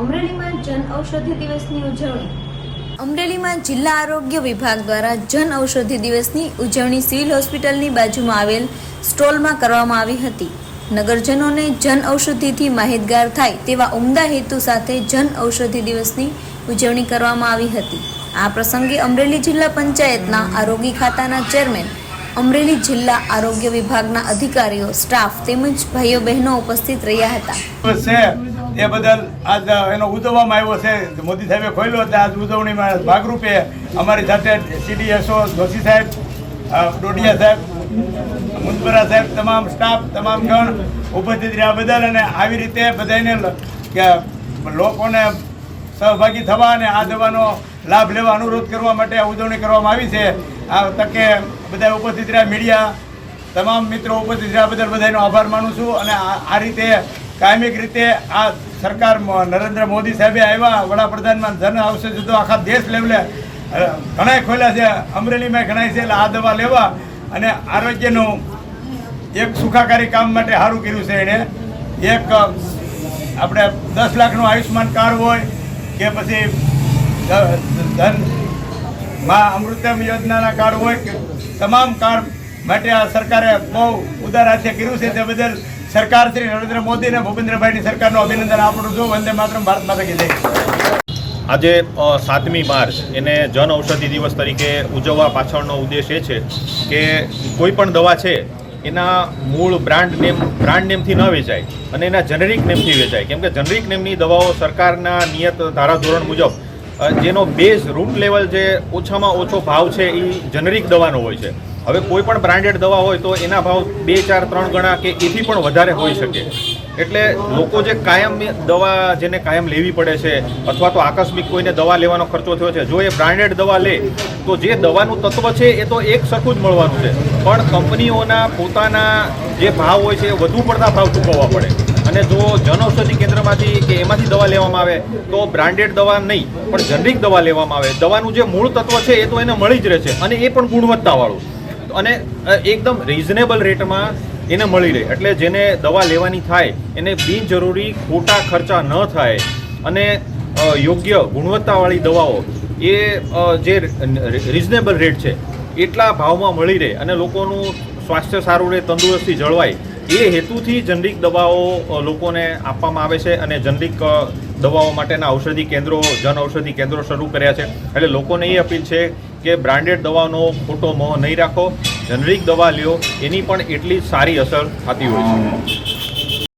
અમરેલીમાં જન ઔષધિ દિવસની ઉજવણી. અમરેલીમાં જિલ્લા આરોગ્ય વિભાગ દ્વારા જન ઔષધિ દિવસની ઉજવણી સિવિલ હોસ્પિટલની બાજુમાં આવેલ સ્ટોલમાં કરવામાં આવી હતી. નગરજનોને જન ઔષધિથી માહિતગાર થાય તેવા ઉમદા હેતુ સાથે જન ઔષધિ દિવસની ઉજવણી કરવામાં આવી હતી. આ પ્રસંગે અમરેલી જિલ્લા પંચાયતના આરોગ્ય ખાતાના ચેરમેન અમરેલી જિલ્લા આરોગ્ય વિભાગના અધિકારીઓ, સ્ટાફ તેમજ ભાઈઓ બહેનો ઉપસ્થિત રહ્યા હતા. છે, એ બદલ આજ એનો ઉજવવામાં આવ્યો છે. મોદી સાહેબે ખોલ્યો એટલે આજ ઉજવણીમાં ભાગરૂપે અમારી સાથે સીડીએસઓ જોશી સાહેબ ડોડિયા સાહેબ મુંદબરા સાહેબ, તમામ સ્ટાફ, તમામ ગણ ઉપસ્થિત રહ્યા. બદલ અને આવી રીતે બધાને લોકોને સહભાગી થવા અને આ દવાનો લાભ લેવા અનુરોધ કરવા માટે આ ઉજવણી કરવામાં આવી છે. આ તકે બધા ઉપસ્થિત રહ્યા મીડિયા, તમામ મિત્રો ઉપસ્થિત રહ્યા બદલ બધાનો આભાર માનું છું અને આ રીતે કાયમિક રીતે આ સરકાર નરેન્દ્ર મોદી સાહેબે આવ્યા, વડાપ્રધાનમાં જન આવશે તો આખા દેશ લેવલે ઘણાય ખોલ્યા છે, અમરેલીમાં ઘણાય છે, એટલે આ દવા લેવા અને આરોગ્યનું એક સુખાકારી કામ માટે સારું કર્યું છે એણે. એક આપણે દસ લાખનું આયુષ્યમાન કાર્ડ હોય કે પછી ધનમાં અમૃતમ યોજનાના કાર્ડ હોય કે તમામ કાર્ડ માટે આ સરકારે બહુ ઉદાર હાથે કર્યું છે. તે બદલ સરકાર શ્રી નરેન્દ્ર મોદી અને ભૂપેન્દ્રભાઈની સરકારનું અભિનંદન. આપણું છું વંદે માતરમ, ભારત માતા કે જય. આજે સાતમી માર્ચ, એને જન ઔષધિ દિવસ તરીકે ઉજવવા પાછળનો ઉદ્દેશ એ છે કે કોઈ પણ દવા છે, એના મૂળ બ્રાન્ડ નેમ, બ્રાન્ડ નેમથી ન વેચાય અને એના જનરિક નેમથી વેચાય. કેમ કે જનરિક નેમની દવાઓ સરકારના નિયત ધારાધોરણ મુજબ જેનો બેઝ રૂટ લેવલ જે ઓછામાં ઓછો ભાવ છે એ જનરિક દવાનો હોય છે. હવે કોઈ પણ બ્રાન્ડેડ દવા હોય તો એના ભાવ બે, ચાર, ત્રણ ગણા કે એથી પણ વધારે હોઈ શકે. એટલે લોકો જે કાયમ દવા જેને કાયમ લેવી પડે છે અથવા તો આકસ્મિક કોઈને દવા લેવાનો ખર્ચો થયો છે, જો એ બ્રાન્ડેડ દવા લે, તો જે દવાનું તત્વ છે એ તો એક સરખું જ મળવાનું છે. પણ કંપનીઓના પોતાના જે ભાવ હોય છે એ વધુ પડતા ભાવ ચૂકવવા પડે. અને જો જનઔષધિ કેન્દ્રમાંથી કે એમાંથી દવા લેવામાં આવે, તો બ્રાન્ડેડ દવા નહીં, પણ જનરિક દવા લેવામાં આવે. દવાનું જે મૂળ તત્વ છે, એ તો એને મળી જ રહે છે, અને એ પણ ગુણવત્તાવાળું. અને એકદમ રિઝનેબલ રેટમાં એને મળી રહે. એટલે જેને દવા લેવાની થાય, એને બિનજરૂરી ખોટા ખર્ચા ન થાય, અને યોગ્ય ગુણવત્તાવાળી દવાઓ, એ જે રિઝનેબલ રેટ છે, એટલા ભાવમાં મળી રહે, અને લોકોનું સ્વાસ્થ્ય સારું રહે, તંદુરસ્તી જળવાય એ હેતુથી જનરિક દવાઓ લોકોને આપવામાં આવે છે અને જનરિક દવાઓ માટેના ઔષધિ કેન્દ્રો, જન ઔષધિ કેન્દ્રો શરૂ કર્યા છે. એટલે લોકોને એ અપીલ છે કે બ્રાન્ડેડ દવાનો ખોટો મોહ નહીં રાખો. જનરિક દવા લ્યો, એની પણ એટલી સારી અસર થતી હોય છે.